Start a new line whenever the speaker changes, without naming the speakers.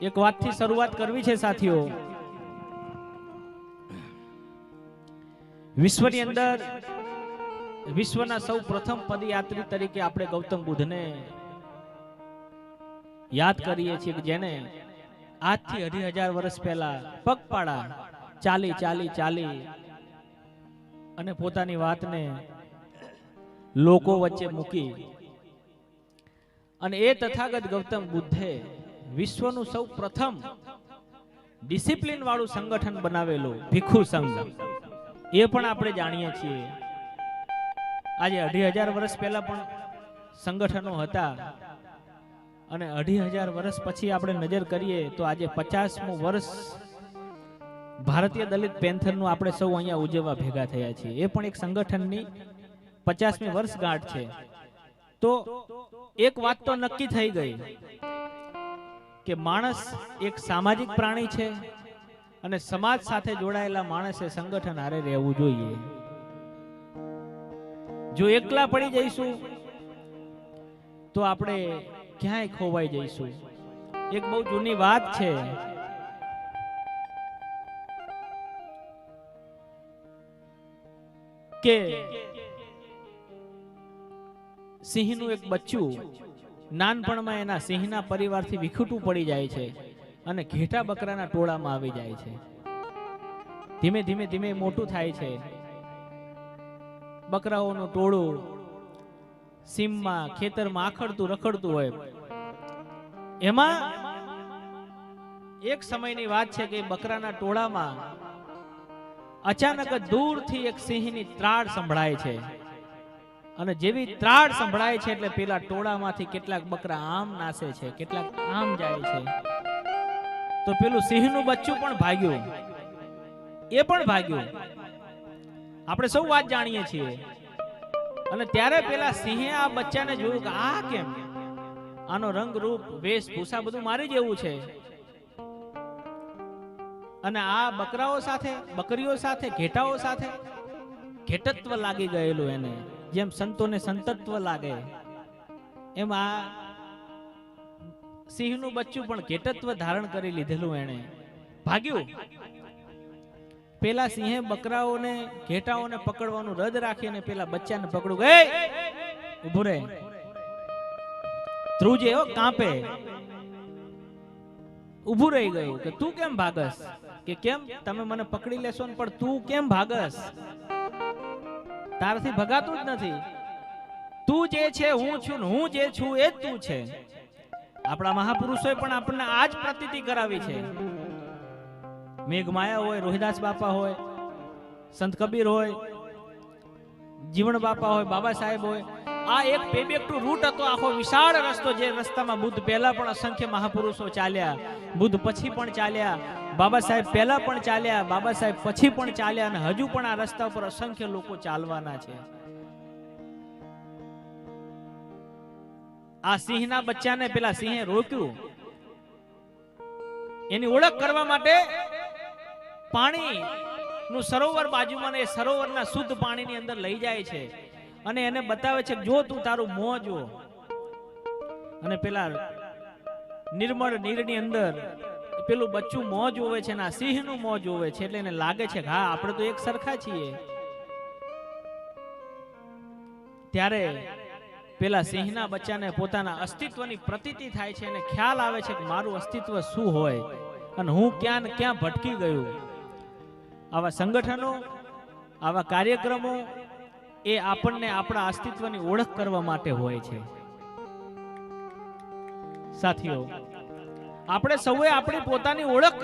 એક વાતથી શરૂઆત કરવી છે સાથીઓ. વિશ્વની અંદર વિશ્વના સૌ પ્રથમ પદયાત્રી તરીકે આપણે ગૌતમ બુદ્ધને યાદ કરીએ છીએ કે જેને આજથી અઢી હજાર વર્ષ પહેલા પગપાળા ચાલી ચાલી ચાલી અને પોતાની વાતને લોકો વચ્ચે મૂકી અને એ તથાગત ગૌતમ બુદ્ધે વિશ્વનું સૌ પ્રથમ ડિસિપ્લિન વાળું સંગઠન બનાવેલું ભીખુ સંઘ. એ પણ આપણે જાણીએ છીએ. આજે અઢી હજાર વર્ષ પહેલા પણ સંગઠનો હતા. અને અઢી હજાર વર્ષ પછી આપણે નજર કરીએ તો આજે પચાસમું વર્ષ ભારતીય દલિત પેન્થરનું આપણે સૌ અહીંયા ઉજવવા ભેગા થયા છીએ. એ પણ એક સંગઠનની પચાસમી વર્ષગાંઠ છે. તો એક વાત તો નક્કી થઈ ગઈ. કે માણસ એક સામાજિક પ્રાણી છે અને સમાજ સાથે જોડાયેલા માણસે સંગઠન હારે રહેવું જોઈએ. જો એકલા પડી જઈશું, તો આપણે ક્યાંય ખોવાઈ જઈશું. એક બહુ જૂની વાત છે. કે સિંહનું એક બચ્ચું નાનપણમાં એના સિંહના પરિવારથી વિખૂટું પડી જાય છે અને ઘેટા બકરાના ટોળામાં આવી જાય છે. ધીમે ધીમે ધીમે મોટું થાય છે. બકરાઓનું ટોળું સીમમાં, ખેતરમાં આખડતું, રખડતું હોય. એમાં એક સમયની વાત છે કે બકરાના ટોળામાં અચાનક દૂરથી એક સિંહની ત્રાળ સંભળાય છે. અને જેવી ત્રાડ સંભળાય છે એટલે પેલા ટોળામાંથી કેટલાક બકરા આમ નાસે છે, કેટલાક આમ જાય છે. તો પેલું સિંહનું બચ્ચું પણ ભાગ્યું. એ પણ ભાગ્યું. આપણે સૌ વાત જાણીએ છીએ. અને ત્યારે પેલા સિંહે આ બચ્ચાને જોયું કે આ કેમ? આનો રંગ રૂપ વેશભૂષા બધું મારી જેવું છે. અને આ બકરાઓ સાથે, બકરીઓ સાથે, ઘેટાઓ સાથે ઘેટત્વ લાગી ગયેલું એને. જેમ સંતોને સંતત્વ લાગે, એમ આ સિંહનું બચ્ચું પણ ઘેટત્વ ધારણ કરી લીધેલું એને ભાગ્યું? પેલા સિંહે બકરાઓને, ઘેટાઓને પકડવાનું રદ રાખી અને પેલા બચ્ચાને પકડું ગયે ઉભું રે. ધ્રુજે હો કાંપે. ઉભું રહી ગયું કે તું કેમ ભાગસ? કે કેમ તમે મને પકડી લેશો ને પણ તું કેમ ભાગસ? તારાથી ભગાતું જ નથી. તું જે છે, હું છું હું જે છું એ જ તું છે. આપણા મહાપુરુષોએ પણ આપણને આ જ પ્રતીતિ કરાવી છે. મેઘમાયા હોય, રોહિદાસ બાપા હોય, સંત કબીર હોય, જીવણ બાપા હોય, બાબા સાહેબ હોય આ એક પેબેકટુ રૂટ હતો. આખો વિશાળ રસ્તો જે રસ્તામાં બુદ્ધ પહેલા પણ અસંખ્ય મહાપુરુષો ચાલ્યા. બુદ્ધ પછી પણ ચાલ્યા. બાબા સાહેબ પહેલા પણ ચાલ્યા. બાબા સાહેબ પછી પણ ચાલ્યા અને હજુ પણ આ રસ્તા ઉપર અસંખ્ય લોકો ચાલવાના છે. આ સિંહના બચ્ચાને પેલા સિંહે રોક્યું. એની ઓળખ કરવા માટે પાણી નું સરોવર બાજુમાં એ સરોવરના શુદ્ધ પાણીની અંદર લઈ જાય છે. અને એને બતાવે છે જો તું તારું મોં જો અને પેલા નિર્મળ નીરની અંદર પેલું બચ્ચું મોં જોવે છે ને સિંહનું મોં જોવે છે એટલે એને લાગે છે હા, આપણે તો એક સરખા છીએ. ત્યારે પેલા સિંહના બચ્ચાને પોતાના અસ્તિત્વની પ્રતીતિ થાય છે અને ખ્યાલ આવે છે કે મારું અસ્તિત્વ શું હોય અને હું ક્યાં ને ક્યાં ભટકી ગયું. આવા સંગઠનો, આવા કાર્યક્રમો એ આપણને આપણા અસ્તિત્વની ઓળખ કરવા માટે હોય છે. સાથીઓ, આપણે સૌએ આપણી પોતાની ઓળખ